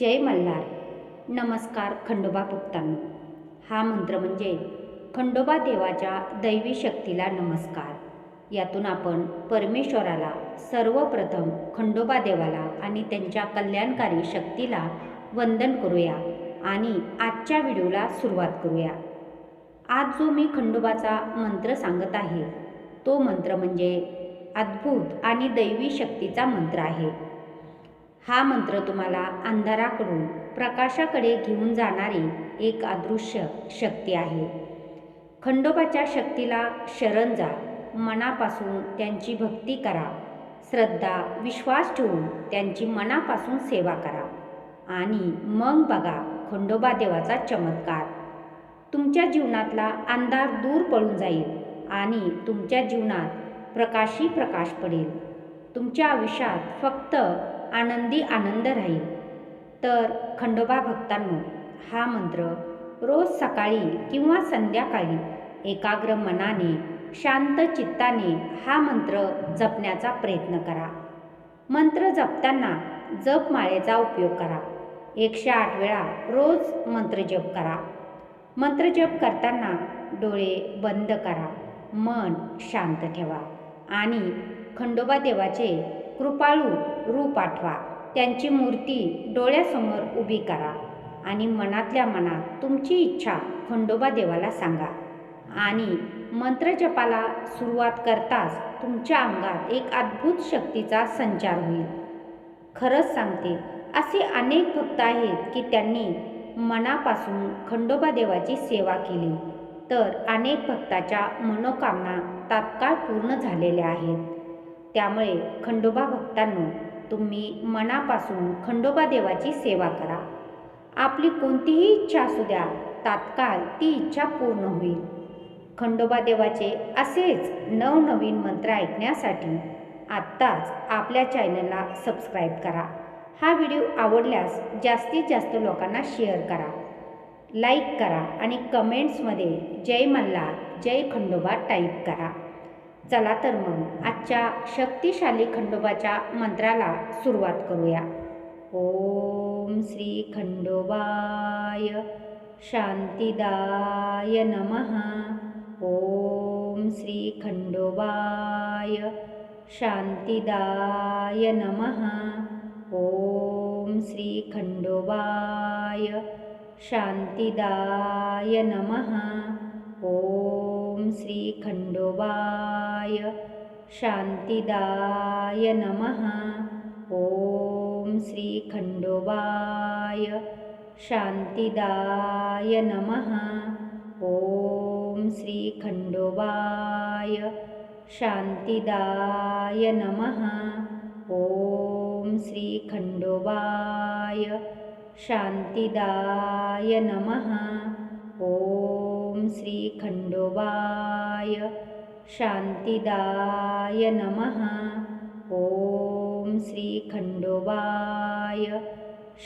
जय मल्हार. नमस्कार खंडोबा भक्तांनो हा मंत्र म्हणजे खंडोबा देवाच्या दैवी शक्तीला नमस्कार. यातून आपण परमेश्वराला सर्वप्रथम खंडोबा देवाला आणि त्यांच्या कल्याणकारी शक्तीला वंदन करूया आणि आजच्या व्हिडिओला सुरुवात करूया. आज जो मी खंडोबाचा मंत्र सांगत आहे तो मंत्र म्हणजे अद्भुत आणि दैवी शक्तीचा मंत्र आहे. हा मंत्र तुम्हाला अंधाराकडून प्रकाशाकडे घेऊन जाणारी एक अदृश्य शक्ती आहे. खंडोबाच्या शक्तीला शरण जा. मनापासून त्यांची भक्ती करा. श्रद्धा विश्वास ठेवून त्यांची मनापासून सेवा करा. आणि मग बघा खंडोबा देवाचा चमत्कार. तुमच्या जीवनातला अंधार दूर पळून जाईल आणि तुमच्या जीवनात प्रकाशी प्रकाश पडेल. तुमच्या आयुष्यात फक्त आनंदी आनंद राहील. तर खंडोबा भक्तांनो हा मंत्र रोज सकाळी किंवा संध्याकाळी एकाग्र मनाने शांत चित्ताने हा मंत्र जपण्याचा प्रयत्न करा. मंत्र जपताना जपमाळेचा उपयोग करा. एकशे आठ वेळा रोज मंत्रजप करा. मंत्रजप करताना डोळे बंद करा. मन शांत ठेवा. आणि खंडोबा देवाचे कृपाळू रूप आठवा. त्यांची मूर्ती डोळ्यासमोर उभी करा आणि मनातल्या मनात तुमची इच्छा खंडोबा देवाला सांगा. आणि मंत्रजपाला सुरुवात करताच तुमच्या अंगात एक अद्भुत शक्तीचा संचार होईल. खरंच सांगते असे अनेक भक्त आहेत की त्यांनी मनापासून खंडोबा देवाची सेवा केली. तर अनेक भक्ताच्या मनोकामना तात्काळ पूर्ण झालेल्या आहेत. त्यामुळे खंडोबा भक्तांनो तुम्ही मनापासून खंडोबा देवाची सेवा करा. आपली कोणतीही इच्छा असू द्या तात्काळ ती इच्छा पूर्ण होईल. खंडोबा देवाचे असेच नवनवीन मंत्र ऐकण्यासाठी आत्ताच आपल्या चॅनलला सबस्क्राईब करा. हा व्हिडिओ आवडल्यास जास्तीत जास्त लोकांना शेअर करा. लाईक करा आणि कमेंट्समध्ये जय मल्हार जय खंडोबा टाईप करा. चला तर मग आजच्या शक्तिशाली खंडोबाच्या मंत्राला सुरुवात करूया. ओम श्री खंडोबाय शांतिदाय नमः. ओम श्री खंडोबाय शांतिदाय नमः. ओम श्री खंडोबाय शांतिदाय नमः. ओम श्रीखण्डोवाय शान्तिदाय नमः। ॐ श्रीखण्डोवाय शान्तिदाय नमः। ॐ श्रीखण्डोवाय शान्तिदाय नमः। ॐ श्रीखण्डोवाय शान्तिदाय नमः। ॐ श्रीखण्डोवाय शान्तिदाय नमः। ॐ श्रीखण्डोवाय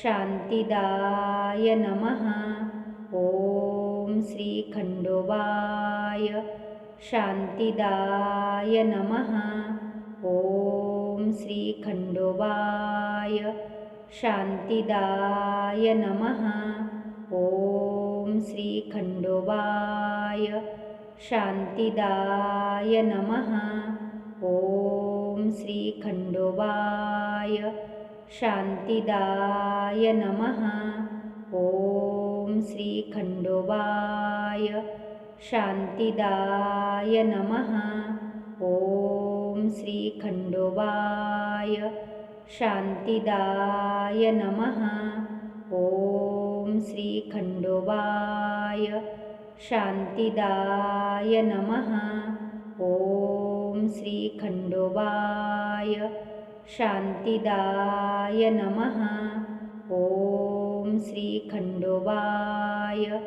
शान्तिदाय नमः। ॐ श्रीखण्डोवाय शान्तिदाय नमः। ॐ श्रीखण्डोवाय शान्तिदाय नमः। ॐ श्रीखण्डोवाय शान्तिदाय नमः। ॐ श्रीखण्डोवाय शान्तिदाय नमः। ॐ श्रीखण्डोवाय शान्तिदाय नमः। ॐ श्रीखण्डोवाय शान्तिदाय नमः। ॐ श्रीखण्डोवाय शान्तिदाय नमः। ॐ श्रीखण्डोवाय शान्तिदाय नमः। ॐ श्रीखण्डोवाय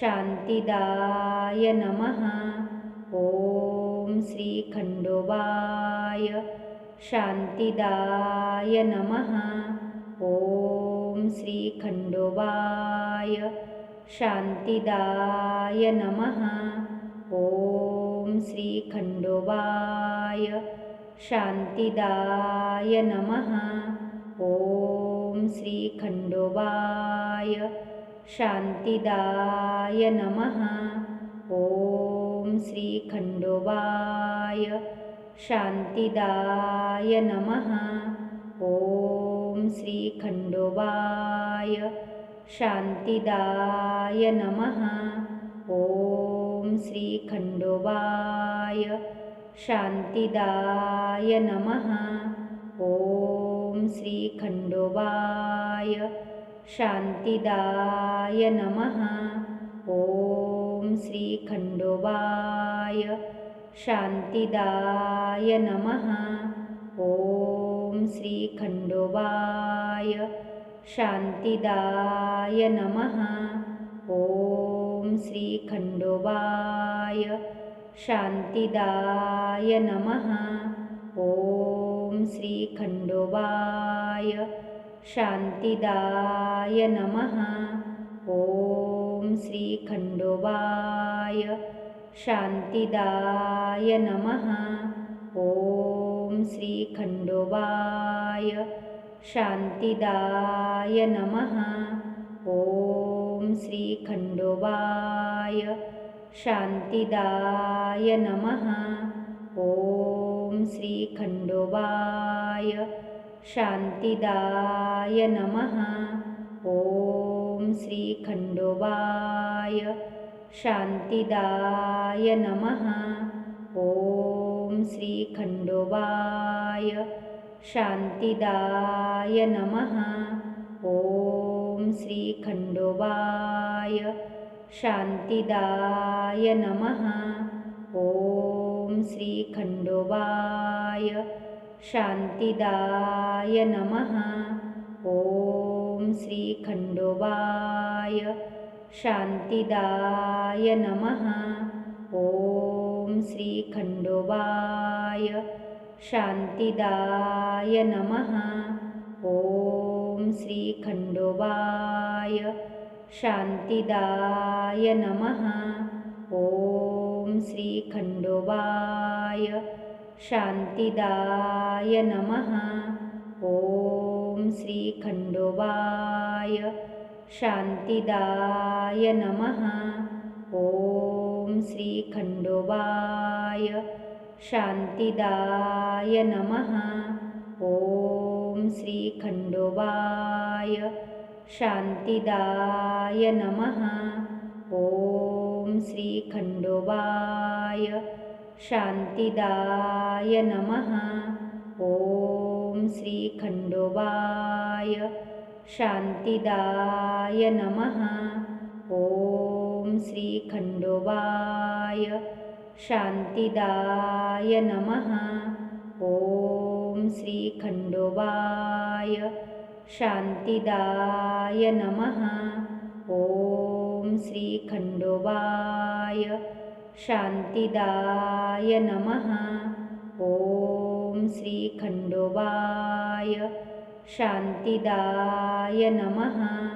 शान्तिदाय नमः। ॐ श्रीखण्डोवाय शान्तिदाय नमः। ॐ श्रीखण्डोवाय शान्तिदाय नमः। ॐ श्रीखण्डोवाय शान्तिदाय नमः। ॐ श्रीखण्डोबाय। शान्तिदाय नमः। ॐ श्रीखण्डोवाय शान्तिदाय नमः। ॐ ॐ श्रीखण्डोवाय शान्तिदाय नमः। ॐ श्रीखण्डोवाय शान्तिदाय नमः। ॐ श्रीखण्डोबाय शान्तिदाय नमः। ॐ श्रीखण्डोवाय शान्तिदाय नमः। ॐ ॐ श्रीखण्डोवाय शान्तिदाय नमः। ॐ श्रीखण्डोवाय शान्तिदाय नमः। ॐ श्रीखण्डोवाय शान्तिदाय नमः। ॐ श्रीखण्डोवाय शान्तिदाय नमः। श्रीखण्डोवाय शान्तिदाय नमः। ॐ श्रीखण्डोवाय शान्तिदाय नमः। ॐ श्रीखण्डोवाय शान्तिदाय नमः। ॐ श्रीखण्डोवाय शान्तिदाय नमः। श्रीखण्डोवाय शान्तिदाय नमः। ॐ श्रीखण्डोबाय। शान्तिदाय नमः। ॐ श्रीखण्डोबाय। शान्तिदाय नमः। ॐ श्रीखण्डोबाय। शान्तिदाय नमः। ॐ श्रीखण्डोवाय शान्तिदाय नमः। ॐ श्रीखण्डोवाय शान्तिदाय नमः। ॐ श्रीखण्डोबाय। शान्तिदाय नमः। ॐ श्रीखण्डोवाय शान्तिदाय नमः। ॐ ं श्रीखण्डोवाय शान्तिदाय नमः। ॐ श्रीखण्डोबाय। शान्तिदाय नमः। ॐ श्रीखण्डोबाय। शान्तिदाय नमः। ॐ श्रीखण्डोबाय। शान्तिदाय नमः। ॐ श्रीखण्डोवाय शान्तिदाय नमः। ॐ श्रीखण्डोवाय शान्तिदाय नमः। ॐ श्रीखण्डोवाय शान्तिदाय नमः। ॐ श्रीखण्डोवाय शान्तिदाय नमः।